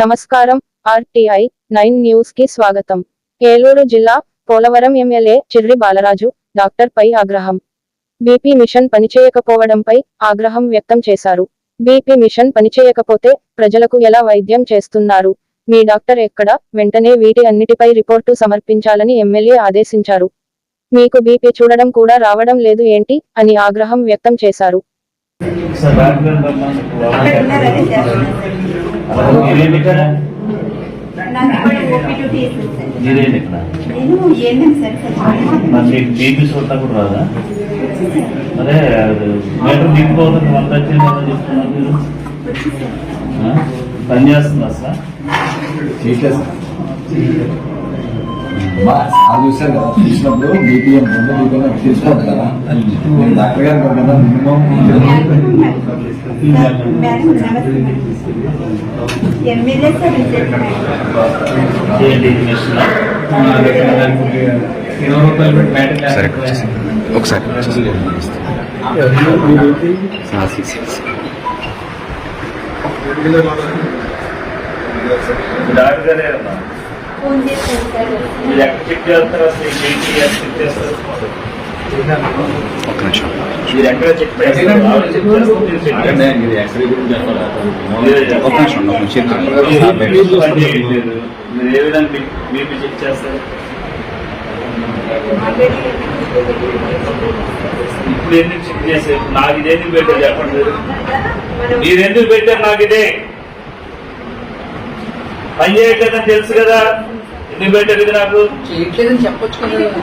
నమస్కారం RTI nine న్యూస్కి స్వాగతం. ఏలూరు జిల్లా పోలవరం ఎమ్మెల్యే చిర్రి బాలరాజు డాక్టర్ పై ఆగ్రహం. బీపీ మిషన్ పనిచేయకపోవడంపై ఆగ్రహం వ్యక్తం చేశారు. బీపీ మిషన్ పనిచేయకపోతే ప్రజలకు ఎలా వైద్యం చేస్తున్నారు? మీ డాక్టర్ ఎక్కడ? వెంటనే వీటి అన్నిటిపై రిపోర్టు సమర్పించాలని ఎమ్మెల్యే ఆదేశించారు. మీకు బీపీ చూడడం కూడా రావడం లేదు ఏంటి? అని ఆగ్రహం వ్యక్తం చేశారు. మీరేంటి ఇక్కడ మరి మీకు బీపీ చూడటా కూడా రాదా అదే అది మీటర్ దిగిపోతుంది వంద వచ్చింది ఏదో చెప్తున్నారు మీరు ఆ? పని చేస్తుందా సార్? చేయట్లేదు సార్ మా సార్ చూశారు కదా చూసినప్పుడు బీపీఎం రెండు బీపీఎం తెలుసుకోండి కదా నేను డాక్టర్ గారు కదా మినిమం మేడం ఎమ్మెల్యే సార్ ఏంటి ఇది మిషన్ ఇరవై రూపాయలు పెట్టి బ్యాటరీ సరే ఒకసారి ఆ, సి- సి- సి. డాక్టర్ గారే అమ్మా ఫోన్ చేశాను సార్ ఒక్క నిమిషం. ఒక్క నిమిషం చెక్ చేస్తారు? ఇప్పుడు ఎందుకు చెక్ చేశారు? నాకు ఇది ఎందుకు పెట్టారు చెప్పండి. మీరు ఎందుకు పెట్టారు నాకు ఇదే? పని చేయట్లేదని తెలుసు కదా. ఎందుకు పెట్టలేదు నాకు? చేయట్లేదని చెప్పొచ్చు కదా.